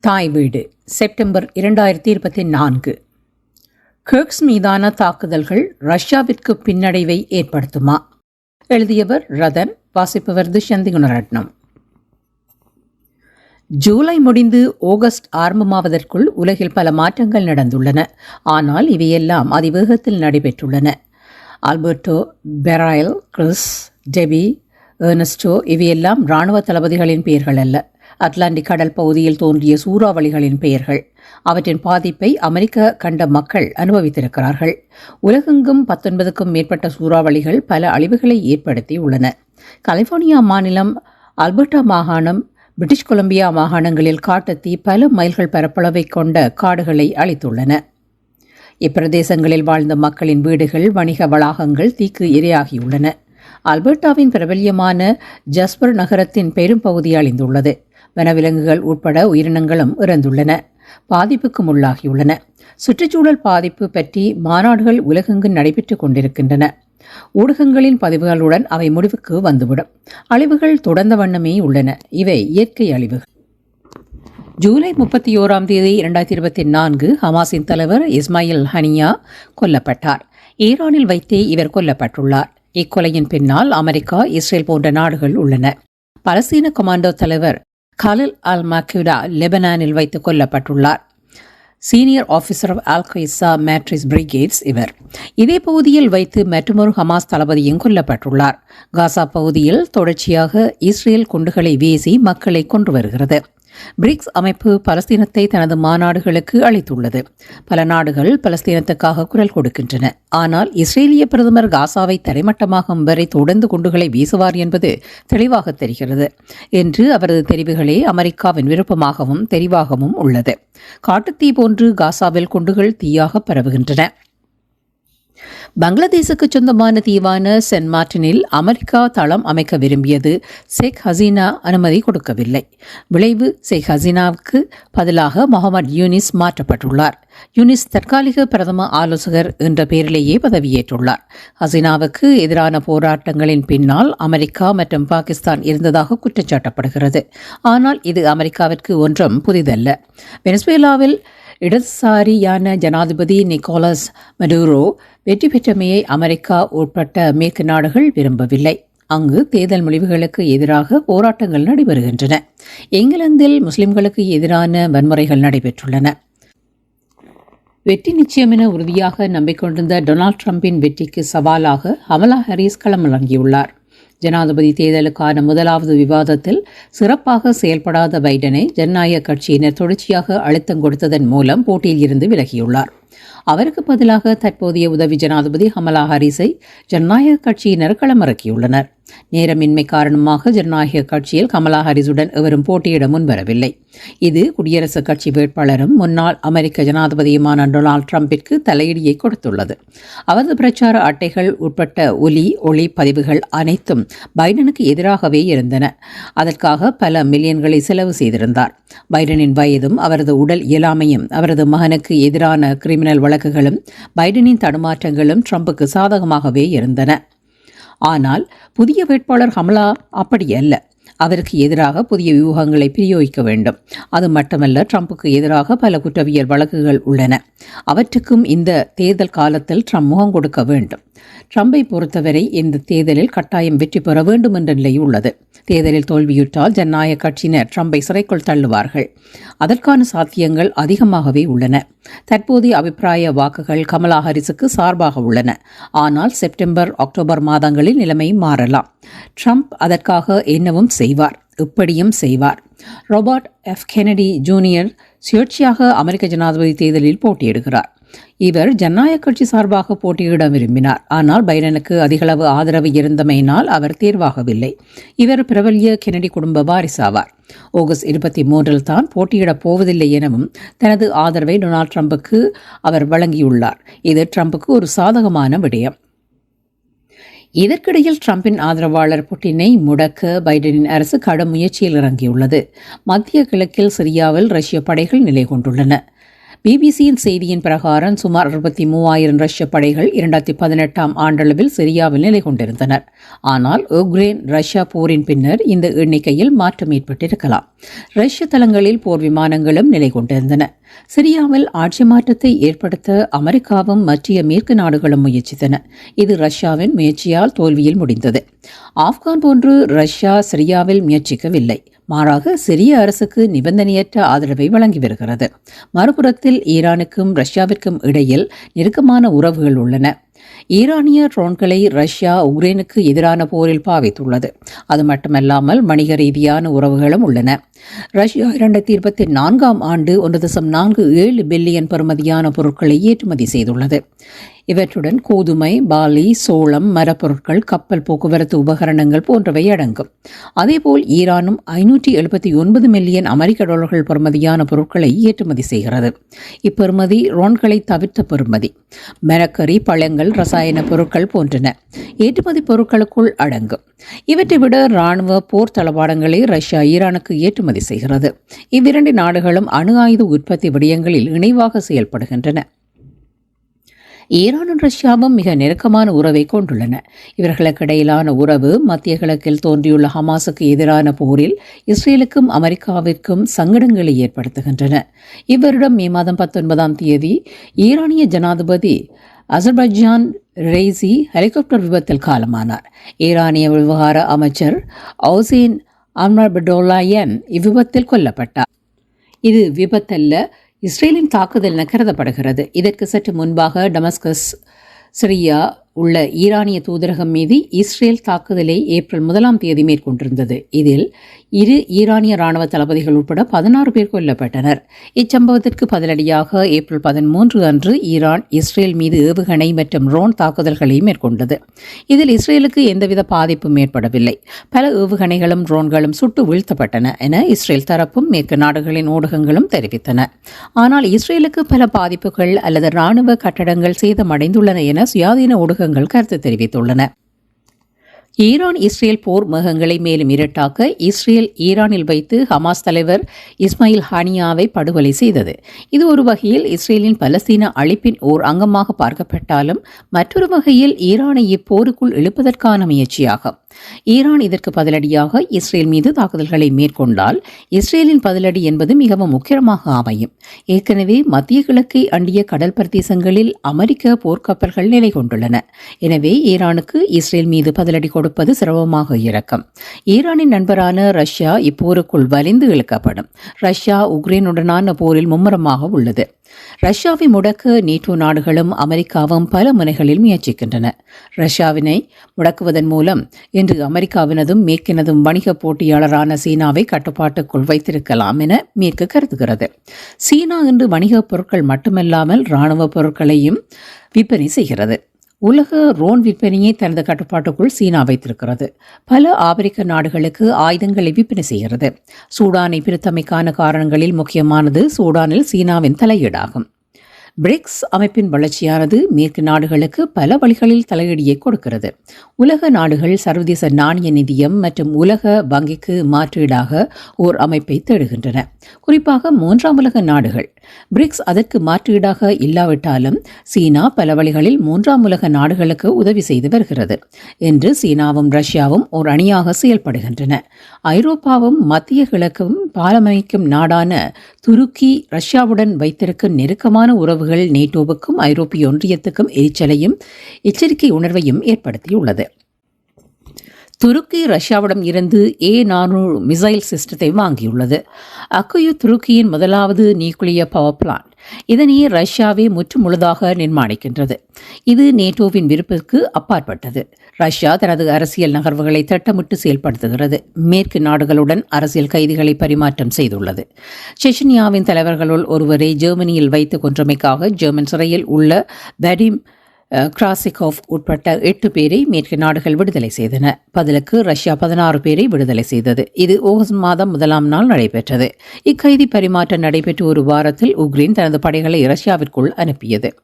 தாய் வீடு செப்டம்பர் இரண்டாயிரத்தி இருபத்தி நான்கு. கர்க்ஸ் மீதான தாக்குதல்கள் ரஷ்யாவிற்கு பின்னடைவை ஏற்படுத்துமா? எழுதியவர் ரதன் வாசிப்பவர் துஷந்தி குணரட்னம் ஜூலை முடிந்து ஆகஸ்ட் ஆரம்பமாவதற்குள் உலகில் பல மாற்றங்கள் நடந்துள்ளன. ஆனால் இவையெல்லாம் அதிவேகத்தில் நடைபெற்றுள்ளன. Alberto Beryl Chris Debby Ernesto இவையெல்லாம் இராணுவ தளபதிகளின் பெயர்கள் அல்ல. அட்லாண்டிக் கடல் பகுதியில் தோன்றிய சூறாவளிகளின் பெயர்கள். அவற்றின் பாதிப்பை அமெரிக்க கண்ட மக்கள் அனுபவித்திருக்கிறார்கள். உலகெங்கும் பத்தொன்பதுக்கும் மேற்பட்ட சூறாவளிகள் பல அழிவுகளை ஏற்படுத்தி உள்ளன கலிபோர்னியா மாநிலம் அல்பர்டா மாகாணம் பிரிட்டிஷ் கொலம்பியா மாகாணங்களில் காட்டுத்தீ பல மைல்கள் பரப்பளவை கொண்ட காடுகளை அளித்துள்ளன இப்பிரதேசங்களில் வாழ்ந்த மக்களின் வீடுகள் வணிக வளாகங்கள் தீக்கு இரையாகியுள்ளன. அல்பர்டாவின் பிரபல்யமான ஜஸ்பர் நகரத்தின் பெரும் பகுதி அழிந்துள்ளது. வனவிலங்குகள் உட்பட உயிரினங்களும் இறந்துள்ளன. பாதிப்புக்கும் உள்ளாகியுள்ளன. சுற்றுச்சூழல் பாதிப்பு பற்றி மாநாடுகள் உலகெங்கு நடைபெற்றுக் கொண்டிருக்கின்றன. ஊடகங்களின் பதிவுகளுடன் அவை முடிவுக்கு வந்துவிடும். அழிவுகள் தொடர்ந்த வண்ணமே உள்ளன. இவை இயற்கை அழிவுகள். ஜூலை முப்பத்தி ஓராம் தேதி இரண்டாயிரத்தி இருபத்தி நான்கு ஹமாஸின் தலைவர் இஸ்மாயில் ஹனியா கொல்லப்பட்டார். ஈரானில் வைத்தே இவர் கொல்லப்பட்டுள்ளார். இக்கொலையின் பின்னால் அமெரிக்கா இஸ்ரேல் போன்ற நாடுகள் உள்ளன. பலஸ்தீன கமாண்டோ தலைவர் கலில் அல் மக்யூடா லெபனானில் வைத்து கொல்லப்பட்டுள்ளார் சீனியர் ஆஃபீஸர் ஆஃப் அல் மேட்ரிஸ் பிரிகேட்ஸ் இவர். இதே பகுதியில் வைத்து மற்றொரு ஹமாஸ் தளபதியும் கொல்லப்பட்டுள்ளார். காசா பகுதியில் தொடர்ச்சியாக இஸ்ரேல் குண்டுகளை வீசி மக்களை கொண்டு வருகிறது. பிரிக்ஸ் அமைப்பு பலஸ்தீனத்தை தனது மாநாடுகளுக்கு அளித்துள்ளது பல நாடுகள் பலஸ்தீனத்துக்காக குரல் கொடுக்கின்றன. ஆனால் இஸ்ரேலிய பிரதமர் காசாவை தரைமட்டமாகும் வரை தொடர்ந்து குண்டுகளை வீசுவார் என்பது தெளிவாக தெரிகிறது என்று அவரது தெரிவுகளே அமெரிக்காவின் விருப்பமாகவும் தெரிவாகவும் உள்ளது. காட்டுத்தீ போன்று காசாவில் குண்டுகள் தீயாக பரவுகின்றன. பங்களாதேசுக்கு சொந்தமான தீவான சென்ட் மார்டினில் அமெரிக்கா தளம் அமைக்க விரும்பியது ஷேக் ஹசீனா அனுமதி கொடுக்கவில்லை. விளைவு ஷேக் ஹசீனாவுக்கு பதிலாக முகமது யூனிஸ் மாற்றப்பட்டுள்ளார். யூனிஸ் தற்காலிக பிரதம ஆலோசகர் என்ற பெயரிலேயே பதவியேற்றுள்ளார். ஹசீனாவுக்கு எதிரான போராட்டங்களின் பின்னால் அமெரிக்கா மற்றும் பாகிஸ்தான் இருந்ததாக குற்றச்சாட்டப்படுகிறது ஆனால் இது அமெரிக்காவிற்கு ஒன்றும் புதிதல்ல. வெனிசுவேலாவில் இடதுசாரியான ஜனாதிபதி நிக்கோலஸ் மடூரோ வெற்றி பெற்றமையை அமெரிக்கா உட்பட்ட மேற்கு நாடுகள் விரும்பவில்லை. அங்கு தேர்தல் முடிவுகளுக்கு எதிராக போராட்டங்கள் நடைபெறுகின்றன. இங்கிலாந்தில் முஸ்லிம்களுக்கு எதிரான வன்முறைகள் நடைபெற்றுள்ளன. வெற்றி நிச்சயம் என உறுதியாக நம்பிக்கொண்டிருந்த டொனால்ட் ட்ரம்பின் வெற்றிக்கு சவாலாக அமலா ஹாரிஸ் களமிறங்கியுள்ளார். ஜனாதிபதி தேர்தலுக்கான முதலாவது விவாதத்தில் சிறப்பாக செயல்படாத பைடனை ஜனநாயக கட்சியினர் தொடர்ச்சியாக அழுத்தம் கொடுத்ததன் மூலம் போட்டியில் இருந்து விலகியுள்ளார். அவருக்கு பதிலாக தற்போதைய உதவி ஜனாதிபதி ஹமலா ஹாரிஸை ஜனநாயக கட்சியினர் களமிறக்கியுள்ளனர். நேரமின்மை காரணமாக ஜனநாயக கட்சியில் கமலா ஹாரிஸுடன் எவரும் போட்டியிட முன்வரவில்லை. இது குடியரசுக் கட்சி வேட்பாளரும் முன்னாள் அமெரிக்க ஜனாதிபதியுமான டொனால்ட் ட்ரம்பிற்கு தலையீடியை கொடுத்துள்ளது. அவரது பிரச்சார அட்டைகள் உட்பட்ட ஒலி ஒளி பதிவுகள் அனைத்தும் பைடனுக்கு எதிராகவே இருந்தன. அதற்காக பல மில்லியன்களை செலவு செய்திருந்தார். பைடனின் வயதும் அவரது உடல் இயலாமையும் அவரது மகனுக்கு எதிரான கிரிமினல் வழக்குகளும் பைடனின் தடுமாற்றங்களும் ட்ரம்புக்கு சாதகமாகவே இருந்தன. ஆனால் புதிய வேட்பாளர் ஹமலா அப்படி அல்ல. அவருக்கு எதிராக புதிய வியூகங்களை பிரயோகிக்க வேண்டும். அது மட்டுமல்ல ட்ரம்புக்கு எதிராக பல குற்றவியல் வழக்குகள் உள்ளன. அவற்றுக்கும் இந்த தேர்தல் காலத்தில் ட்ரம்ப் முகம் கொடுக்க வேண்டும். ட்ரம்பை பொறுத்தவரை இந்த தேர்தலில் கட்டாயம் வெற்றி பெற வேண்டும் என்ற நிலை உள்ளது. தேர்தலில் தோல்வியுற்றால் ஜனநாயக கட்சியினர் ட்ரம்பை சிறைக்குள் தள்ளுவார்கள். அதற்கான சாத்தியங்கள் அதிகமாகவே உள்ளன. தற்போதைய அபிப்பிராய வாக்குகள் கமலா ஹாரிஸுக்கு சார்பாக உள்ளன. ஆனால் செப்டம்பர் அக்டோபர் மாதங்களில் நிலைமை மாறலாம். ட்ரம்ப் அதற்காக என்னவும் செய்வார். இப்படியும் செய்வார். ராபர்ட் எஃப் கெனடி ஜூனியர் சுயேட்சையாக அமெரிக்க ஜனாதிபதி தேர்தலில் போட்டியிடுகிறார். இவர் ஜனநாயக கட்சி சார்பாக போட்டியிட விரும்பினார். ஆனால் பைடனுக்கு அதிகளவு ஆதரவு இருந்தமையினால் அவர் தேர்வாகவில்லை. இவர் பிரபல்ய கெனடி குடும்ப வாரிசாவார் ஆகஸ்ட் இருபத்தி மூன்றில் தான் போட்டியிடப் போவதில்லை எனவும் தனது ஆதரவை டொனால்ட் ட்ரம்புக்கு அவர் வழங்கியுள்ளார். இது ட்ரம்புக்கு ஒரு சாதகமான விடயம். இதற்கிடையில் ட்ரம்பின் ஆதரவாளர் புட்டினை முடக்க பைடனின் அரசு கடும் முயற்சியில் இறங்கியுள்ளது. மத்திய கிழக்கில் சிரியாவில் ரஷ்ய படைகள் நிலை கொண்டுள்ளன. பிபிசியின் செய்தியின் பிரகாரம் சுமார் அறுபத்தி மூவாயிரம் ரஷ்ய படைகள் இரண்டாயிரத்தி பதினெட்டாம் ஆண்டளவில் சிரியாவில் நிலை கொண்டிருந்தனர். ஆனால் உக்ரைன் ரஷ்யா போரின் பின்னர் இந்த எண்ணிக்கையில் மாற்றம் ஏற்பட்டிருக்கலாம். ரஷ்ய தளங்களில் போர் விமானங்களும் நிலை கொண்டிருந்தன. சிரியாவில் ஆட்சி மாற்றத்தை ஏற்படுத்த அமெரிக்காவும் மற்றிய மேற்கு நாடுகளும் முயற்சித்தன. இது ரஷ்யாவின் முயற்சியால் தோல்வியில் முடிந்தது. ஆப்கான் போன்று ரஷ்யா சிரியாவில் முயற்சிக்கவில்லை. மாறாக சிரிய அரசுக்கு நிபந்தனையற்ற ஆதரவை வழங்கி வருகிறது. மறுபுறத்தில் ஈரானுக்கும் ரஷ்யாவிற்கும் இடையில் நெருக்கமான உறவுகள் உள்ளன. ஈரானிய ட்ரோன்களை ரஷ்யா உக்ரைனுக்கு எதிரான போரில் பாவித்துள்ளது. அது மட்டுமல்லாமல் வணிக ரீதியான உறவுகளும் உள்ளன. ரஷ்யா இரண்டாயிரத்தி இருபத்தி நான்காம் ஆண்டு ஒன்று தசம் நான்கு ஏழு பில்லியன் பெறுமதியான பொருட்களை ஏற்றுமதி செய்துள்ளது. இவற்றுடன் கோதுமை பாலி சோளம் மரப்பொருட்கள் கப்பல் போக்குவரத்து உபகரணங்கள் போன்றவை அடங்கும். அதேபோல் ஈரானும் ஐநூற்றி எழுபத்தி ஒன்பது மில்லியன் அமெரிக்க டாலர்கள் பெறுமதியான பொருட்களை ஏற்றுமதி செய்கிறது. இப்பெறுமதி ரோன்களை தவிர்த்த பெறுமதி. மரக்கறி பழங்கள் ரசாயன பொருட்கள் போன்றன ஏற்றுமதி பொருட்களுக்குள் அடங்கும். இவற்றை விட இராணுவ போர் தளவாடங்களை ரஷ்யா ஈரானுக்கு ஏற்றுமதி செய்கிறது. இவ்விரண்டு நாடுகளும் அணு ஆயுத உற்பத்தி விடயங்களில் இணைவாக செயல்படுகின்றன. ஈரானும் ரஷ்யாவும் மிக நெருக்கமான உறவை கொண்டுள்ளன. இவர்களுக்கு இடையிலான உறவு மத்திய கிழக்கில் தோன்றியுள்ள ஹமாஸுக்கு எதிரான போரில் இஸ்ரேலுக்கும் அமெரிக்காவிற்கும் சங்கடங்களை ஏற்படுத்துகின்றன. இவ்வருடம் மே மாதம் பத்தொன்பதாம் தேதி ஈரானிய ஜனாதிபதி அசர்பைஜான் ரெய்சி ஹெலிகாப்டர் விபத்தில் காலமானார். ஈரானிய விவகார அமைச்சர் ஹவுசேன் அம்ரபடோலாயன் இவ்விபத்தில் கொல்லப்பட்டார். இது விபத்தல்ல இஸ்ரேலின் தாக்குதல் என கருதப்படுகிறது இதற்கு சற்று முன்பாக டமஸ்கஸ் சிரியா உள்ள ஈரானிய தூதரகம் மீது இஸ்ரேல் தாக்குதலை ஏப்ரல் முதலாம் தேதி மேற்கொண்டிருந்தது. இதில் இரு ஈரானிய ராணுவ தளபதிகள் உட்பட பதினாறு பேர் கொல்லப்பட்டனர். இச்சம்பவத்திற்கு பதிலடியாக ஏப்ரல் பதிமூன்று அன்று ஈரான் இஸ்ரேல் மீது ஏவுகணை மற்றும் ரோன் தாக்குதல்களை மேற்கொண்டது. இதில் இஸ்ரேலுக்கு எந்தவித பாதிப்பும் ஏற்படவில்லை. பல ஏவுகணைகளும் ட்ரோன்களும் சுட்டு வீழ்த்தப்பட்டன என இஸ்ரேல் தரப்பும் மேற்கு நாடுகளின் ஊடகங்களும் தெரிவித்தன. ஆனால் இஸ்ரேலுக்கு பல பாதிப்புகள் அல்லது ராணுவ கட்டடங்கள் சேதமடைந்துள்ளன என சுயாதீன ஊடகங்கள் கருத்து தெரிவித்துள்ளன. ஈரான் இஸ்ரேல் போர் முகங்களை மேலும் இரட்டாக்க இஸ்ரேல் ஈரானில் வைத்து ஹமாஸ் தலைவர் இஸ்மாயில் ஹானியாவை படுகொலை செய்தது. இது ஒரு வகையில் இஸ்ரேலின் பலஸ்தீன அழிப்பின் ஓர் அங்கமாக பார்க்கப்பட்டாலும் மற்றொரு வகையில் ஈரானை இப்போருக்குள் இழுப்பதற்கான முயற்சியாகும். ஈரான் இதற்கு பதிலடியாக இஸ்ரேல் மீது தாக்குதல்களை மேற்கொண்டால் இஸ்ரேலின் பதிலடி என்பது மிகவும் முக்கியமாக அமையும். ஏற்கனவே மத்திய கிழக்கை அண்டிய கடல் பிரதேசங்களில் அமெரிக்க போர்க்கப்பல்கள் நிலை கொண்டுள்ளன. எனவே ஈரானுக்கு இஸ்ரேல் மீது பதிலடி கொடுப்பது சிரமமாக இருக்கும் ஈரானின் நண்பரான ரஷ்யா இப்போருக்குள் வலிந்து இழுக்கப்படும். ரஷ்யா உக்ரைனுடனான போரில் மும்முரமாக உள்ளது. ரஷ்யாவை முடக்க நேட்டோ நாடுகளும் அமெரிக்காவும் பல முனைகளில் முயற்சிக்கின்றன. ரஷ்யாவினை முடக்குவதன் மூலம் இன்று அமெரிக்காவினதும் மேற்கினதும் வணிக போட்டியாளரான சீனாவை கட்டுப்பாட்டுக்குள் வைத்திருக்கலாம் என மேற்கு கருதுகிறது. சீனா இன்று வணிகப் பொருட்கள் மட்டுமல்லாமல் இராணுவ பொருட்களையும் விற்பனை செய்கிறது. உலக ரோன் விற்பனையை தனது கட்டுப்பாட்டுக்குள் சீனா வைத்திருக்கிறது. பல ஆப்பிரிக்க நாடுகளுக்கு ஆயுதங்களை விற்பனை செய்கிறது. சூடானை பிரித்தமைக்கான காரணங்களில் முக்கியமானது சூடானில் சீனாவின் தலையீடாகும். பிரிக்ஸ் அமைப்பின் வளர்ச்சியானது மேற்கு நாடுகளுக்கு பல வழிகளில் தலையீடியை கொடுக்கிறது. உலக நாடுகள் சர்வதேச நாணய நிதியம் மற்றும் உலக வங்கிக்கு மாற்றீடாக ஓர் அமைப்பை தேடுகின்றன. குறிப்பாக மூன்றாம் உலக நாடுகள். பிரிக்ஸ் அதற்கு மாற்றீடாக இல்லாவிட்டாலும் சீனா பல வழிகளில் மூன்றாம் உலக நாடுகளுக்கு உதவி செய்து வருகிறது என்று சீனாவும் ரஷ்யாவும் ஓர் அணியாக செயல்படுகின்றன. ஐரோப்பாவும் மத்திய கிழக்கும் பாலமைக்கும் நாடான துருக்கி ரஷ்யாவுடன் வைத்திருக்கும் நெருக்கமான உறவுகள் நேட்டோவுக்கும் ஐரோப்பிய ஒன்றியத்துக்கும் எரிச்சலையும் எச்சரிக்கை உணர்வையும் ஏற்படுத்தியுள்ளது. துருக்கி ரஷ்யாவிடம் இருந்து ஏ நானூறு மிசைல் சிஸ்டத்தை வாங்கியுள்ளது. அக்குயு துருக்கியின் முதலாவது நியூக்ளியர் பவர் பிளான்ட் இதனை ரஷ்யாவே முற்றுமுழுதாக நிர்மாணிக்கின்றது. இது நேட்டோவின் விருப்பிற்கு அப்பாற்பட்டது. ரஷ்யா தனது அரசியல் நகர்வுகளை திட்டமிட்டு செயல்படுத்துகிறது. மேற்கு நாடுகளுடன் அரசியல் கைதிகளை பரிமாற்றம் செய்துள்ளது. செச்சனியாவின் தலைவர்களுள் ஒருவரை ஜெர்மனியில் வைத்து கொன்றமைக்காக ஜெர்மன் சிறையில் உள்ள பெடிம் கிராசிகோவ் உட்பட்ட எட்டு பேரை மேற்கு நாடுகள் விடுதலை செய்தன. பதிலுக்கு ரஷ்யா பதினாறு பேரை விடுதலை செய்தது. இது ஆகஸ்ட் மாதம் முதலாம் நாள் நடைபெற்றது. இக்கைதி பரிமாற்றம் நடைபெற்ற ஒரு வாரத்தில் உக்ரைன் தனது படைகளை ரஷ்யாவிற்குள் அனுப்பியது.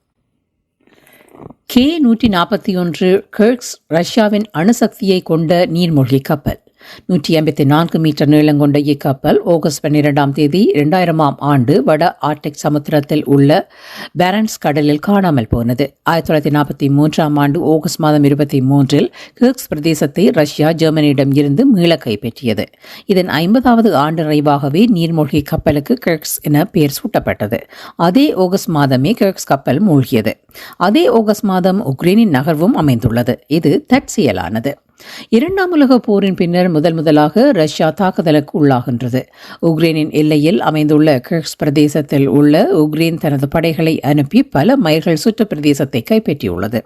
கே நூற்றி நாற்பத்தி ஒன்று கர்க்ஸ் ரஷ்யாவின் அணுசக்தியை கொண்ட நீர்மூழ்கி கப்பல். நூற்றி ஐம்பத்தி நான்கு மீட்டர் நீளம் கொண்ட இக்கப்பல் ஆகஸ்ட் பன்னிரெண்டாம் தேதி இரண்டாயிரமாம் ஆண்டு வட ஆர்டிக் சமுத்திரத்தில் உள்ள பேரன்ஸ் கடலில் காணாமல் போனது. ஆயிரத்தி தொள்ளாயிரத்தி நாற்பத்தி மூன்றாம் ஆண்டு ஆகஸ்ட் மாதம் இருபத்தி மூன்றில் கிர்க்ஸ் பிரதேசத்தை ரஷ்யா ஜெர்மனியிடம் இருந்து மீள கைப்பற்றியது. இதன் ஐம்பதாவது ஆண்டு நிறைவாகவே நீர்மூழ்கி கப்பலுக்கு கிர்க்ஸ் என பெயர் சூட்டப்பட்டது. அதே ஆகஸ்ட் மாதமே கிர்க்ஸ் கப்பல் மூழ்கியது. அதே ஆகஸ்ட் மாதம் உக்ரைனின் நகர்வும் அமைந்துள்ளது. இது தற்செயலானது. இரண்டாம் உலக போரின் பின்னர் முதல் முதலாக ரஷ்யா தாக்குதலுக்கு உள்ளாகின்றது. உக்ரைனின் எல்லையில் அமைந்துள்ள கிர்க்ஸ் பிரதேசத்தில் உள்ள உக்ரைன் தனது படைகளை அனுப்பி பல மைல்கள் சுற்று பிரதேசத்தை கைப்பற்றியுள்ளது.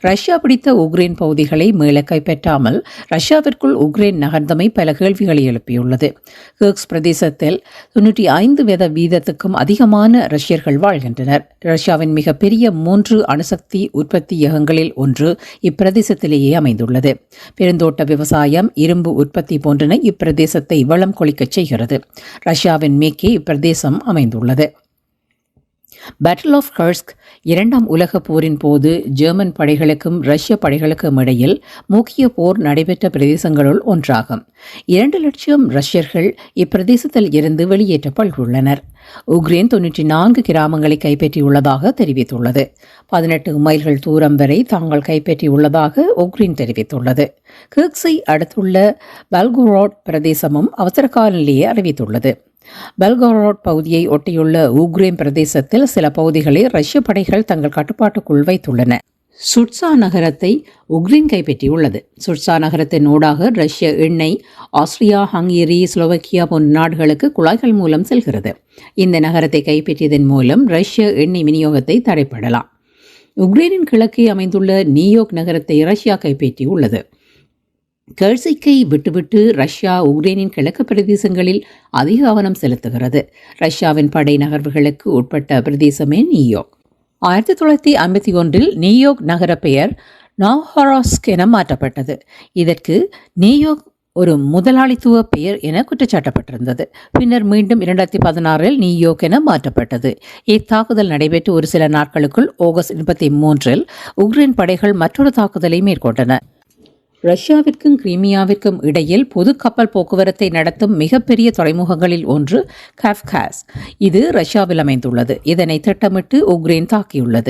ரஷ்யா பிடித்த உக்ரைன் பகுதிகளை மீள கைப்பற்றாமல் ரஷ்யாவிற்குள் உக்ரைன் நகர்ந்தமை பல கேள்விகளை எழுப்பியுள்ளது. கிர்க்ஸ் பிரதேசத்தில் தொன்னூற்றி ஐந்து வீத வீதத்துக்கும் அதிகமான ரஷ்யர்கள் வாழ்கின்றனர். ரஷ்யாவின் மிகப்பெரிய மூன்று அணுசக்தி உற்பத்தியகங்களில் ஒன்று இப்பிரதேசத்திலேயே அமைந்துள்ளது. பெருந்தோட்ட விவசாயம் இரும்பு உற்பத்தி போன்றன இப்பிரதேசத்தை வளம் கொளிக்கச் செய்கிறது. ரஷ்யாவின் மேற்கே இப்பிரதேசம் அமைந்துள்ளது. பேட்டில் ஆஃப் ஹர்ஸ்க் இரண்டாம் உலகப் போரின் போது ஜெர்மன் படைகளுக்கும் ரஷ்ய படைகளுக்கும் இடையில் முக்கிய போர் நடைபெற்ற பிரதேசங்களுள் ஒன்றாகும். இரண்டு லட்சம் ரஷ்யர்கள் இப்பிரதேசத்தில் இருந்து வெளியேற்றப்பட்டுள்ளனர். உக்ரைன் தொன்னூற்றி நான்கு கிராமங்களை கைப்பற்றியுள்ளதாக தெரிவித்துள்ளது. பதினெட்டு மைல்கள் தூரம் வரை தாங்கள் கைப்பற்றியுள்ளதாக உக்ரைன் தெரிவித்துள்ளது. கிர்க்ஸை அடுத்துள்ள பல்கோரோட் பிரதேசமும் அவசரகால நிலையை அறிவித்துள்ளது. பெல்கோரோட் பகுதியை ஒட்டியுள்ள உக்ரைன் பிரதேசத்தில் சில பகுதிகளை ரஷ்ய படைகள் தங்கள் கட்டுப்பாட்டுக்குள் வைத்துள்ளன. சுட்சா நகரத்தை உக்ரைன் கைப்பற்றியுள்ளது. சுட்சா நகரத்தின் ஊடாக ரஷ்ய எண்ணெய் ஆஸ்திரியா ஹங்கேரி ஸ்லோவக்கியா போன்ற நாடுகளுக்கு குழாய்கள் மூலம் செல்கிறது. இந்த நகரத்தை கைப்பற்றியதன் மூலம் ரஷ்ய எண்ணெய் விநியோகத்தை தடைப்படலாம் உக்ரைனின் கிழக்கே அமைந்துள்ள நியூயோர்க் நகரத்தை ரஷ்யா கைப்பற்றியுள்ளது. கர்சிக்கை விட்டுவிட்டு ரஷ்யா உக்ரைனின் கிழக்கு பிரதேசங்களில் அதிக கவனம் செலுத்துகிறது. ரஷ்யாவின் படை நகர்வுகளுக்கு உட்பட்ட பிரதேசமே நியூயார்க். ஆயிரத்தி தொள்ளாயிரத்தி ஐம்பத்தி ஒன்றில் நியூயார்க் நகர பெயர் நாஹராஸ்க் என மாற்றப்பட்டது. இதற்கு நியூயார்க் ஒரு முதலாளித்துவ பெயர் என குற்றச்சாட்டப்பட்டிருந்தது. பின்னர் மீண்டும் இரண்டாயிரத்தி பதினாறில் நியூயோர்க் என மாற்றப்பட்டது. இத்தாக்குதல் நடைபெற்று ஒரு சில நாட்களுக்குள் ஆகஸ்ட் இருபத்தி மூன்றில் உக்ரைன் படைகள் மற்றொரு தாக்குதலை மேற்கொண்டன. ரஷ்யாவிற்கும் கிரீமியாவிற்கும் இடையில் பொது கப்பல் போக்குவரத்தை நடத்தும் மிகப்பெரிய துறைமுகங்களில் ஒன்று கஃப்காஸ். இது ரஷ்யாவில் அமைந்துள்ளது. இதனை திட்டமிட்டு உக்ரைன் தாக்கியுள்ளது.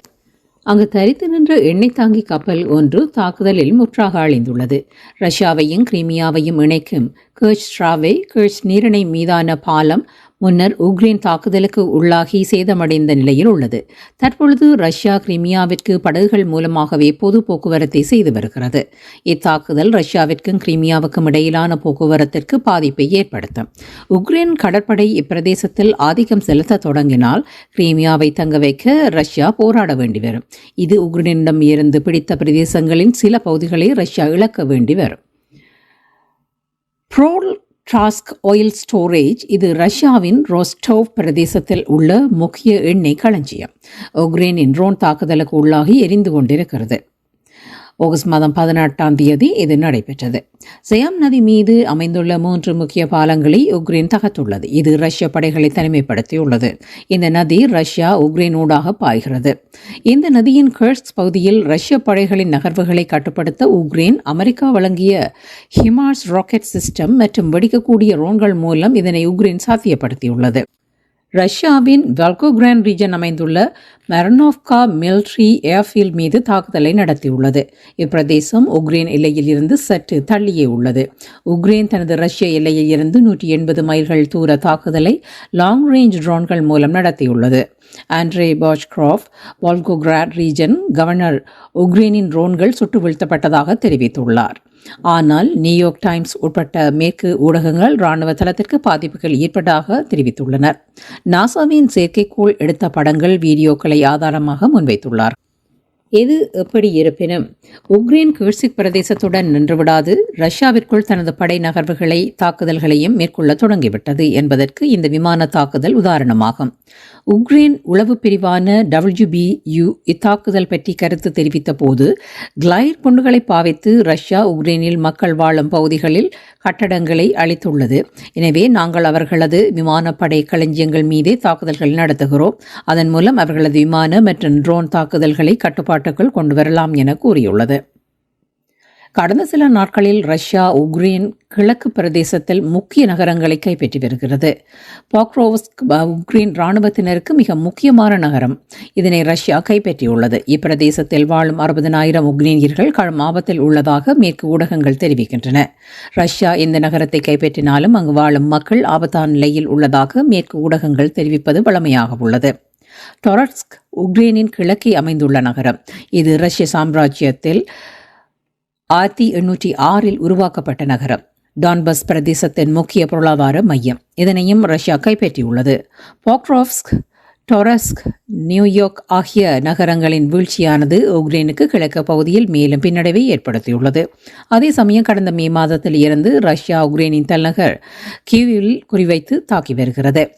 அங்கு தரித்து நின்ற எண்ணெய் தாங்கி கப்பல் ஒன்று தாக்குதலில் முற்றாக அழிந்துள்ளது. ரஷ்யாவையும் கிரீமியாவையும் இணைக்கும் கர்ச் ஸ்ட்ராவே கர்ச் நீரிணை மீதான பாலம் முன்னர் உக்ரைன் தாக்குதலுக்கு உள்ளாகி சேதமடைந்த நிலையில் உள்ளது. தற்பொழுது ரஷ்யா கிரிமியாவிற்கு படகுகள் மூலமாகவே பொது போக்குவரத்தை செய்து வருகிறது. இத்தாக்குதல் ரஷ்யாவிற்கும் கிரிமியாவுக்கும் இடையிலான போக்குவரத்திற்கு பாதிப்பை ஏற்படுத்தும். உக்ரைன் கடற்படை இப்பிரதேசத்தில் ஆதிக்கம் செலுத்த தொடங்கினால் கிரீமியாவை தங்க வைக்க ரஷ்யா போராட வேண்டி வரும். இது உக்ரைனிடம் இருந்து பிடித்த பிரதேசங்களின் சில பகுதிகளை ரஷ்யா இழக்க வேண்டி வரும். ப்ரோல் ட்ராஸ்க் ஆயில் ஸ்டோரேஜ் இது ரஷ்யாவின் ரோஸ்டோவ் பிரதேசத்தில் உள்ள முக்கிய எண்ணெய் களஞ்சியம். உக்ரைனின் ட்ரோன் தாக்குதலுக்கு உள்ளாகி எரிந்து கொண்டிருக்கிறது. ஆகஸ்ட் மாதம் பதினெட்டாம் தேதி இது நடைபெற்றது. செயாம் நதி மீது அமைந்துள்ள மூன்று முக்கிய பாலங்களை உக்ரைன் தகர்த்துள்ளது. இது ரஷ்ய படைகளை தனிமைப்படுத்தியுள்ளது. இந்த நதி ரஷ்யா உக்ரைன் ஊடாக பாய்கிறது. இந்த நதியின் கர்ஸ்க் பகுதியில் ரஷ்ய படைகளின் நகர்வுகளை கட்டுப்படுத்த உக்ரைன் அமெரிக்கா வழங்கிய ஹிமார்ஸ் ராக்கெட் சிஸ்டம் மற்றும் வெடிக்கக்கூடிய ரோன்கள் மூலம் இதனை உக்ரைன் சாத்தியப்படுத்தியுள்ளது. ரஷ்யாவின் வெல்கோகிரான் ரீஜன் அமைந்துள்ள மெரனோவ்கா மில்ட்ரி ஏர்ஃபீல்ட் மீது தாக்குதலை நடத்தியுள்ளது. இப்பிரதேசம் உக்ரைன் எல்லையில் இருந்து சற்று தள்ளியே உள்ளது. உக்ரைன் தனது ரஷ்ய எல்லையில் இருந்து நூற்றி எண்பது மைல்கள் தூர தாக்குதலை லாங் ரேஞ்ச் ட்ரோன்கள் மூலம் நடத்தியுள்ளது. ஆண்ட்ரே பாஜ்கிராஃப் வால்கோகிராட் ரீஜன் கவர்னர் உக்ரைனின் ட்ரோன்கள் சுட்டு வீழ்த்தப்பட்டதாக தெரிவித்துள்ளார். ஆனால் நியூயார்க் டைம்ஸ் உட்பட்ட மேற்கு ஊடகங்கள் ராணுவ தளத்திற்கு பாதிப்புகள் ஏற்பட்டதாக தெரிவித்துள்ளனர். நாசாவின் செயற்கைக்கோள் எடுத்த படங்கள் வீடியோக்களை ஆதாரமாக முன்வைத்துள்ளார். எது எப்படி இருப்பினும்? உக்ரைன் கிர்சிக் பிரதேசத்துடன் நின்றுவிடாது. ரஷ்யாவிற்குள் தனது படை நகர்வுகளை தாக்குதல்களையும் மேற்கொள்ள தொடங்கிவிட்டது என்பதற்கு இந்த விமான தாக்குதல் உதாரணமாகும். உக்ரைன் உளவு பிரிவான டபிள்யூபியு இத்தாக்குதல் பற்றி கருத்து தெரிவித்த போது கிளைர் குண்டுகளை பாவித்து ரஷ்யா உக்ரைனில் மக்கள் வாழும் பகுதிகளில் கட்டடங்களை அளித்துள்ளது எனவே நாங்கள் அவர்களது விமானப்படை களஞ்சியங்கள் மீதே தாக்குதல்கள் நடத்துகிறோம். அதன் மூலம் அவர்களது விமான மற்றும் ட்ரோன் தாக்குதல்களை கட்டுப்பாடு கட்டுப்பாட்டுக்குள் கொண்டு வரலாம் என கூறியுள்ளது. கடந்த சில நாட்களில் ரஷ்யா உக்ரைன் கிழக்கு பிரதேசத்தில் முக்கிய நகரங்களை கைப்பற்றி வருகிறது. பாக்ரோவ்ஸ்க் உக்ரைன் இராணுவத்தினருக்கு மிக முக்கியமான நகரம். இதனை ரஷ்யா கைப்பற்றியுள்ளது. இப்பிரதேசத்தில் வாழும் அறுபதனாயிரம் உக்ரைனியர்கள் கடும் ஆபத்தில் உள்ளதாக மேற்கு ஊடகங்கள் தெரிவிக்கின்றன. ரஷ்யா இந்த நகரத்தை கைப்பற்றினாலும் அங்கு வாழும் மக்கள் ஆபத்தான நிலையில் உள்ளதாக மேற்கு ஊடகங்கள் தெரிவிப்பது வழமையாக உள்ளது. டொரட்ஸ்க் உக்ரைனின் கிழக்கே அமைந்துள்ள நகரம். இது ரஷ்ய சாம்ராஜ்யத்தில் ஆயிரத்தி எண்ணூற்றி ஆறில் உருவாக்கப்பட்ட நகரம். டான்பஸ் பிரதேசத்தின் முக்கிய பொருளாதார மையம். இதனையும் ரஷ்யா கைப்பற்றியுள்ளது. பாக்ரோவ்ஸ்க் டொரஸ்க் நியூயார்க் ஆகிய நகரங்களின் வீழ்ச்சியானது உக்ரைனுக்கு கிழக்கு பகுதியில் மேலும் பின்னடைவை ஏற்படுத்தியுள்ளது. அதே சமயம் கடந்த மே மாதத்தில் இருந்து ரஷ்யா உக்ரைனின் தலைநகர் கியூவில் குறிவைத்து தாக்கி வருகிறது.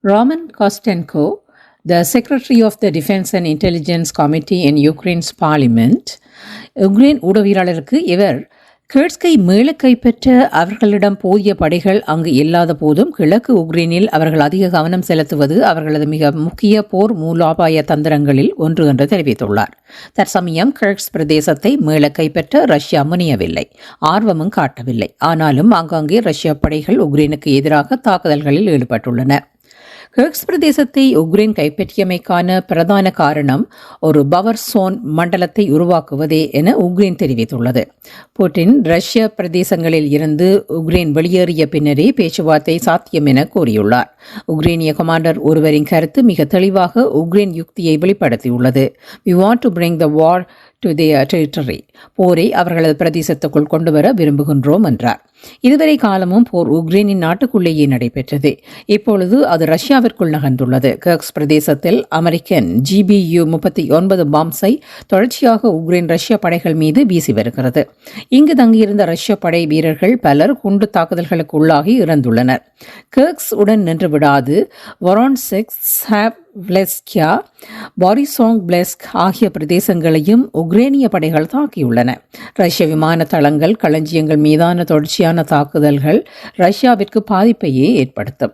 Roman Kostenko the Secretary of the Defense and Intelligence Committee in Ukraine's parliament, Ukraine ஊடகவியலாளருக்கு இவர் கேட்ஸ்கை மேல கைப்பற்ற அவர்களிடம் போதிய படைகள் அங்கு இல்லாத போதும் கிழக்கு உக்ரைனில் அவர்கள் அதிக கவனம் செலுத்துவது அவர்களது மிக முக்கிய போர் மூலோபாய தந்திரங்களில் ஒன்று என்று தெரிவித்துள்ளார். தற்சமயம் கிழக்ஸ் பிரதேசத்தை மேல கைப்பற்ற ரஷ்யா முனியவில்லை ஆர்வமும் காட்டவில்லை. ஆனாலும் ஆங்காங்கே ரஷ்ய படைகள் உக்ரைனுக்கு எதிராக தாக்குதல்களில் ஈடுபட்டுள்ளன. கிர்க்ஸ் பிரதேசத்தை உக்ரைன் கைப்பற்றியமைக்கான பிரதான காரணம் ஒரு பவர் சோன் மண்டலத்தை உருவாக்குவதே என உக்ரைன் தெரிவித்துள்ளது. புட்டின் ரஷ்ய பிரதேசங்களில் இருந்து உக்ரைன் வெளியேறிய பின்னரே பேச்சுவார்த்தை சாத்தியம் என கூறியுள்ளார். உக்ரைனிய கமாண்டர் ஒருவரின் கருத்து மிக தெளிவாக உக்ரைன் யுக்தியை வெளிப்படுத்தியுள்ளது. We want to bring the war to their territory போரை அவர்களது பிரதேசத்துக்குள் கொண்டுவர விரும்புகின்றோம் என்றார். இதுவரை காலமும் போர் உக்ரைனின் நாட்டுக்குள்ளேயே நடைபெற்றது. இப்பொழுது அது ரஷ்யாவிற்குள் நகர்ந்துள்ளது. கர்க்ஸ் பிரதேசத்தில் அமெரிக்கன் ஜிபியு முப்பத்தி ஒன்பது பாம்ஸை தொடர்ச்சியாக உக்ரைன் ரஷ்ய படைகள் மீது வீசி வருகிறது. இங்கு தங்கியிருந்த ரஷ்ய படை வீரர்கள் பலர் குண்டு தாக்குதல்களுக்கு உள்ளாகி இறந்துள்ளனர். கர்க்ஸ் உடன் நின்று விடாது. வொரான்செக்ஸ் ஹேப் விளெஸ்கியா பாரிசோங் பிளெஸ்க் ஆகிய பிரதேசங்களையும் உக்ரேனிய படைகள் தாக்கியுள்ளன. ரஷ்ய விமான தளங்கள் களஞ்சியங்கள் மீதான தொடர்ச்சியான தாக்குதல்கள் ரஷ்யாவிற்கு பாதிப்பையே ஏற்படுத்தும்.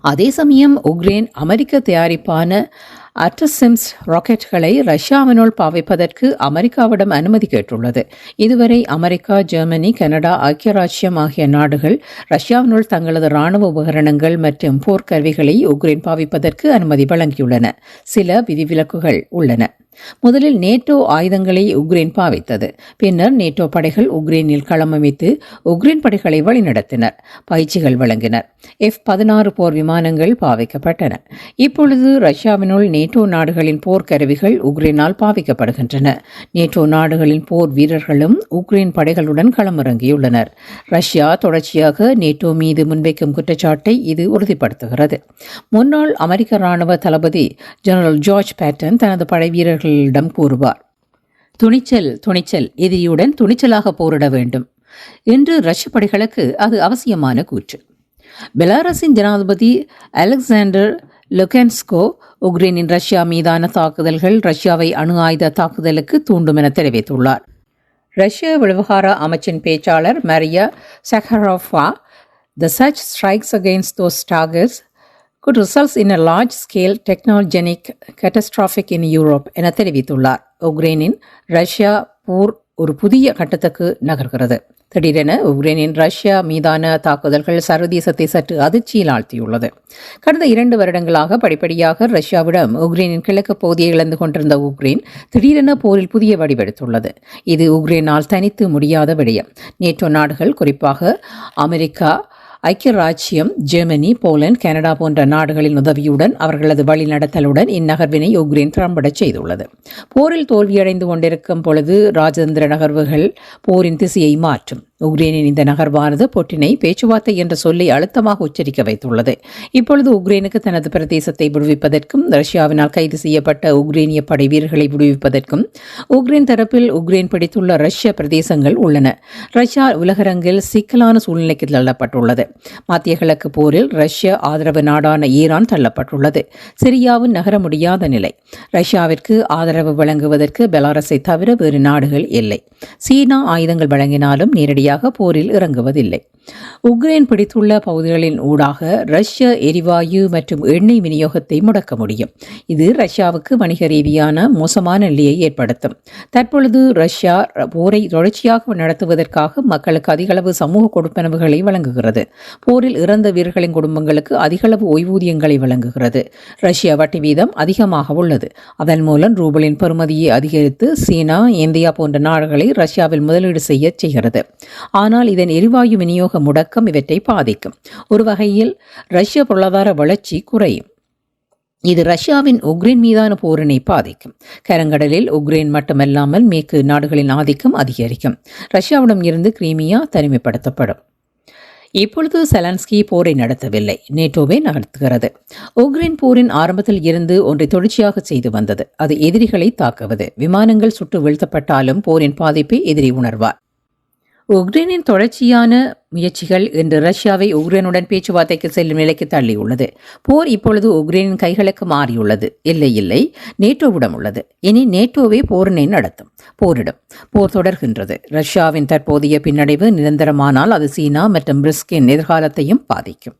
அதே சமயம் உக்ரைன் அமெரிக்க தயாரிப்பான அட்டசிம்ஸ் ராக்கெட்களை ரஷ்யாவினுள் பாவிப்பதற்கு அமெரிக்காவிடம் அனுமதி கேட்டுள்ளது. இதுவரை அமெரிக்கா ஜெர்மனி கனடா ஐக்கிய ராஜ்யம் ஆகிய நாடுகள் ரஷ்யாவினுள் தங்களது ராணுவ உபகரணங்கள் மற்றும் போர்க்கருவிகளை உக்ரைன் பாவிப்பதற்கு அனுமதி வழங்கியுள்ளன. சில விதிவிலக்குகள் உள்ளன. முதலில் நேட்டோ ஆயுதங்களை உக்ரைன் பாவித்தது. பின்னர் நேட்டோ படைகள் உக்ரைனில் களமமைத்து உக்ரைன் படைகளை வழிநடத்தினர் பயிற்சிகள் வழங்கினர். எஃப் பதினாறு போர் விமானங்கள் பாவிக்கப்பட்டன. இப்பொழுது ரஷ்யாவினுள் நேட்டோ நாடுகளின் போர்க்கருவிகள் உக்ரைனால் பாவிக்கப்படுகின்றன. நேட்டோ நாடுகளின் போர் வீரர்களும் உக்ரைன் படைகளுடன் களமிறங்கியுள்ளனர். ரஷ்யா தொடர்ச்சியாக நேட்டோ மீது முன்வைக்கும் குற்றச்சாட்டை இது உறுதிப்படுத்துகிறது. முன்னாள் அமெரிக்க ராணுவ தளபதி ஜெனரல் ஜார்ஜ் பேட்டன் தனது படை வீரர்கள் அவர்களிடம் கூறுவார். துணிச்சல் துணிச்சல் எதிரியுடன் துணிச்சலாக போரிட வேண்டும் இன்று ரஷ்ய படைகளுக்கு அது அவசியமான கூற்று. பெலாரஸின் ஜனாதிபதி அலெக்சாண்டர் லுகென்ஸ்கோ உக்ரைனின் ரஷ்யா மீதான தாக்குதல்கள் ரஷ்யாவை அணு ஆயுத தாக்குதலுக்கு தூண்டும் என தெரிவித்துள்ளார். ரஷ்ய விவகார அமைச்சின் பேச்சாளர் Maria சஹரோஃபா the such strikes against those daggers could result in a large scale technogenic catastrophic in Europe என தெரிவித்துள்ளார். உக்ரைனின் ரஷ்யா போர் ஒரு புதிய கட்டத்துக்கு நகர்கிறது. திடீரென உக்ரைனின் ரஷ்யா மீதான தாக்குதல்கள் சர்வதேசத்தை சற்று அதிர்ச்சியில் ஆழ்த்தியுள்ளது. கடந்த இரண்டு வருடங்களாக படிப்படியாக ரஷ்யாவிடம் உக்ரைனின் கிழக்கு பகுதியை இழந்து கொண்டிருந்த உக்ரைன் திடீரென போரில் புதிய வடிவெடுத்துள்ளது. இது உக்ரைனால் தனித்து முடியாத விடயம். நேட்டோ நாடுகள் குறிப்பாக அமெரிக்கா ஐக்கிய ராச்சியம் ஜெர்மனி போலந்து கனடா போன்ற நாடுகளின் உதவியுடன் அவர்களது வழிநடத்தலுடன் இந்நகர்வினை யுக்ரைன் திறம்படச் செய்துள்ளது. போரில் தோல்வியடைந்து கொண்டிருக்கும் பொழுது ராஜதந்திர நகர்வுகள் போரின் திசையை மாற்றும். உக்ரைனின் இந்த நகர்வானது பொட்டினை பேச்சுவார்த்தை என்ற சொல்லை அழுத்தமாக உச்சரிக்க வைத்துள்ளது. இப்பொழுது உக்ரைனுக்கு தனது பிரதேசத்தை விடுவிப்பதற்கும் ரஷ்யாவினால் கைது செய்யப்பட்ட உக்ரைனிய படை வீரர்களை விடுவிப்பதற்கும் உக்ரைன் தரப்பில் உக்ரைன் பிடித்துள்ள ரஷ்ய பிரதேசங்கள் உள்ளன. ரஷ்யா உலகரங்கில் சிக்கலான சூழ்நிலைக்கு தள்ளப்பட்டுள்ளது. மத்திய கிழக்கு போரில் ரஷ்ய ஆதரவு நாடான ஈரான் தள்ளப்பட்டுள்ளது. சிரியாவும் நகர முடியாத நிலை. ரஷ்யாவிற்கு ஆதரவு வழங்குவதற்கு பெலாரஸை தவிர வேறு நாடுகள் இல்லை. சீனா ஆயுதங்கள் வழங்கினாலும் நேரடியாக போரில் இறங்குவதில்லை. உக்ரைன் பிடித்துள்ள பகுதிகளின் ஊடாக ரஷ்ய எரிவாயு மற்றும் எண்ணெய் விநியோகத்தை முடக்க முடியும். இது ரஷ்யாவுக்கு வணிக ரீதியான மோசமான நிலையை ஏற்படுத்தும். தற்பொழுது ரஷ்யா போரை தொடர்ச்சியாக நடத்துவதற்காக மக்களுக்கு அதிகளவு சமூக கொடுப்பனவுகளை வழங்குகிறது. போரில் இறந்த வீரர்களின் குடும்பங்களுக்கு அதிகளவு ஓய்வூதியங்களை வழங்குகிறது. ரஷ்யா வட்டி வீதம் அதிகமாக உள்ளது. அதன் மூலம் ரூபலின் பெறுமதியை அதிகரித்து சீனா இந்தியா போன்ற நாடுகளை ரஷ்யாவில் முதலீடு செய்ய செய்கிறது. ஆனால் இதன் எரிவாயு விநியோக முடக்கம் இவற்றை பாதிக்கும். ஒரு வகையில் ரஷ்ய பொருளாதார வளர்ச்சி குறையும். இது ரஷ்யாவின் உக்ரைன் மீதான போரினை பாதிக்கும். கரங்கடலில் உக்ரைன் மட்டுமல்லாமல் மேற்கு நாடுகளின் ஆதிக்கம் அதிகரிக்கும். ரஷ்யாவிடம் இருந்து கிரீமியா தனிமைப்படுத்தப்படும். இப்பொழுது செலன்ஸ்கி போரை நடத்தவில்லை. நேட்டோவே நடத்துகிறது உக்ரைன் போரின் ஆரம்பத்தில் இருந்து ஒன்றை தொடர்ச்சியாக செய்து வந்தது. அது எதிரிகளை தாக்குவது. விமானங்கள் சுட்டு வீழ்த்தப்பட்டாலும் போரின் பாதிப்பை எதிரி உணர்வார். உக்ரைனின் தொடர்ச்சியான முயற்சிகள் இன்று ரஷ்யாவை உக்ரைனுடன் பேச்சுவார்த்தைக்கு செல்லும் நிலைக்கு தள்ளியுள்ளது. போர் இப்பொழுது உக்ரைனின் கைகளுக்கு மாறியுள்ளது. இல்லை இல்லை நேட்டோவிடம் உள்ளது. இனி நேட்டோவே போரினை நடத்தும். போரிடும். போர் தொடர்கின்றது. ரஷ்யாவின் தற்போதைய பின்னடைவு நிரந்தரமானால் அது சீனா மற்றும் பிரிஸ்கின் எதிர்காலத்தையும் பாதிக்கும்.